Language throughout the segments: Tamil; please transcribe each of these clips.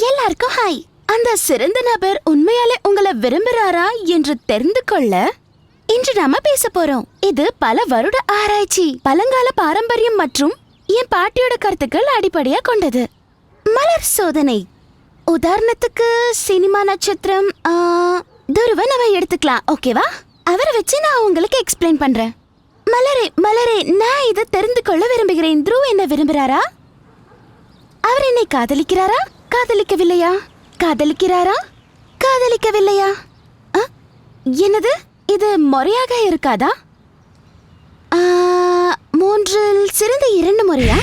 எல்லாருக்கும் ஹாய் அந்த சிறந்த நபர் உண்மையாலே உங்களை விரும்புறாரா என்று தெரிந்து கொள்ள இன்று நாம பேச போறோம். இது பல வருட ஆராய்ச்சி பழங்கால பாரம்பரியம் மற்றும் என் பாட்டியோட கருத்துக்கள் அடிப்படையா கொண்டது. மலர் சோதனை. உதாரணத்துக்கு சினிமா நட்சத்திரம் ஆ, துருவன் அவ எடுத்துக்கலாம் ஓகேவா அவரை வச்சு நான் உங்களுக்கு எக்ஸ்பிளைன் பண்றேன். மலரே மலரே நான் இதை தெரிந்து கொள்ள விரும்புகிறேன். துருவ என்ன விரும்புறாரா? அவர் என்னை காதலிக்கிறாரா? காதலிக்கவில்லையா? காதலிக்கிறாரா? காதலிக்கவில்லையா? என்னது? இது முறையாக இருக்காதா? மூன்றில் சிறந்த இரண்டு முறையா?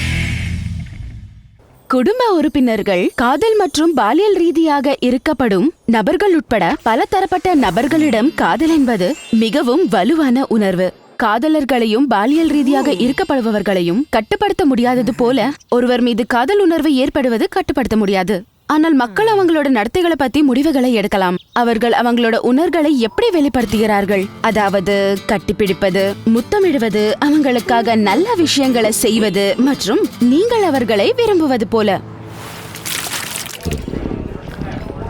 குடும்ப உறுப்பினர்கள் காதல் மற்றும் பாலியல் ரீதியாக இருக்கப்படும் நபர்கள் உட்பட பல தரப்பட்ட நபர்களிடம் காதல் என்பது மிகவும் வலுவான உணர்வு. காதலர்களையும் பாலியல் ரீதியாக இருக்கப்படுபவர்களையும் கட்டுப்படுத்த முடியாதது போல ஒருவர் மீது காதல் உணர்வு ஏற்படுவது கட்டுப்படுத்த முடியாது. ஆனால் மக்கள் அவங்களோட நடத்தைகளை பத்தி முடிவுகளை எடுக்கலாம். அவர்கள் அவங்களோட உணர்வுகளை எப்படி வெளிப்படுத்துகிறார்கள்? அதாவது கட்டிப்பிடிப்பது முத்தமிடுவது அவங்களுக்காக நல்ல விஷயங்களை செய்வது மற்றும் நீங்கள் அவர்களை விரும்புவது போல.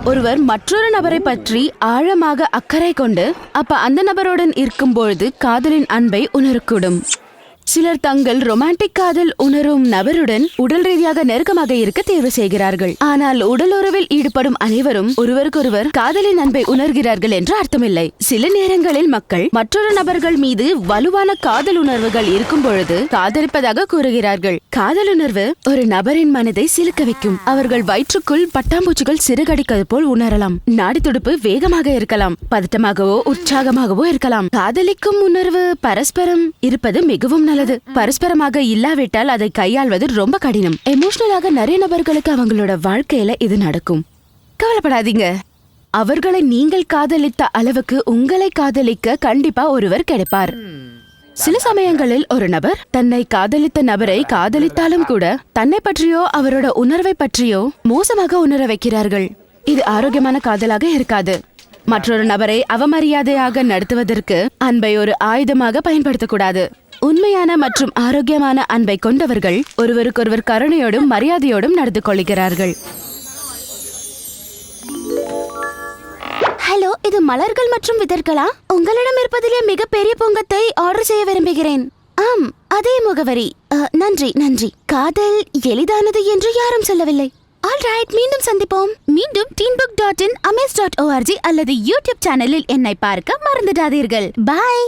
ஒருவர் மற்றொரு நபரை பற்றி ஆழமாக அக்கறை கொண்டு அப்ப அந்த நபருடன் இருக்கும்பொழுது காதலின் அன்பை உணரக்கூடும். சிலர் தங்கள் ரொமான்டிக் காதல் உணரும் நபருடன் உடல் ரீதியாக நெருக்கமாக இருக்க தேர்வு செய்கிறார்கள். ஆனால் உடல் உறவில் ஈடுபடும் அனைவரும் ஒருவருக்கொருவர் காதலின் அன்பை உணர்கிறார்கள் என்று அர்த்தமில்லை. சில நேரங்களில் மக்கள் மற்றொரு நபர்கள் மீது வலுவான காதல் உணர்வுகள் இருக்கும் பொழுது காதலிப்பதாக கூறுகிறார்கள். காதல் உணர்வு ஒரு நபரின் மனதை சிலுக்க வைக்கும். அவர்கள் வயிற்றுக்குள் பட்டாம்பூச்சிகள் சிறுகடிக்கிறது போல் உணரலாம். நாடி துடுப்பு வேகமாக இருக்கலாம். பதட்டமாகவோ உற்சாகமாகவோ இருக்கலாம். காதலிக்கும் உணர்வு பரஸ்பரம் இருப்பது மிகவும் நல்லது பரஸ்பரமாக இல்லாவிட்டால் அதை கையாள்வது ரொம்ப கடினம். எமோஷனலாக நிறைய நபர்களுக்கு அவங்களோட வாழ்க்கையில இது நடக்கும். கவலைப்படாதீங்க. அவர்களை நீங்கள் காதலித்த அளவுக்கு உங்களை காதலிக்க கண்டிப்பா ஒருவர் கிடைப்பார். சில சமயங்களில் ஒரு நபர் தன்னை காதலித்த நபரை காதலித்தாலும் கூட தன்னை பற்றியோ அவரோட உணர்வை பற்றியோ மோசமாக உணர வைக்கிறார்கள். இது ஆரோக்கியமான காதலாக இருக்காது. மற்றொரு நபரை அவமரியாதையாக நடத்துவதற்கு அன்பை ஒரு ஆயுதமாக பயன்படுத்தக்கூடாது. உண்மையான மற்றும் ஆரோக்கியமான அன்பை கொண்டவர்கள் ஒருவருக்கொருவர் கருணையோடும் மரியாதையோடும் நடந்து கொள்கிறார்கள். ஹலோ இது மலர்கள் மற்றும் விதர்களா? உங்களிடம் இருப்பதிலே மிகப்பெரிய பொங்கத்தை ஆர்டர் செய்ய விரும்புகிறேன். ஆம் அதே முகவரி. நன்றி நன்றி. காதல் எளிதானது என்று யாரும் சொல்லவில்லை. ஆல்ரைட் மீண்டும் சந்திப்போம். மீண்டும் teenbook dot in amaze dot ORG அல்லது யூடியூப் சேனலில் என்னை பார்க்க மறந்துடாதீர்கள். பாய்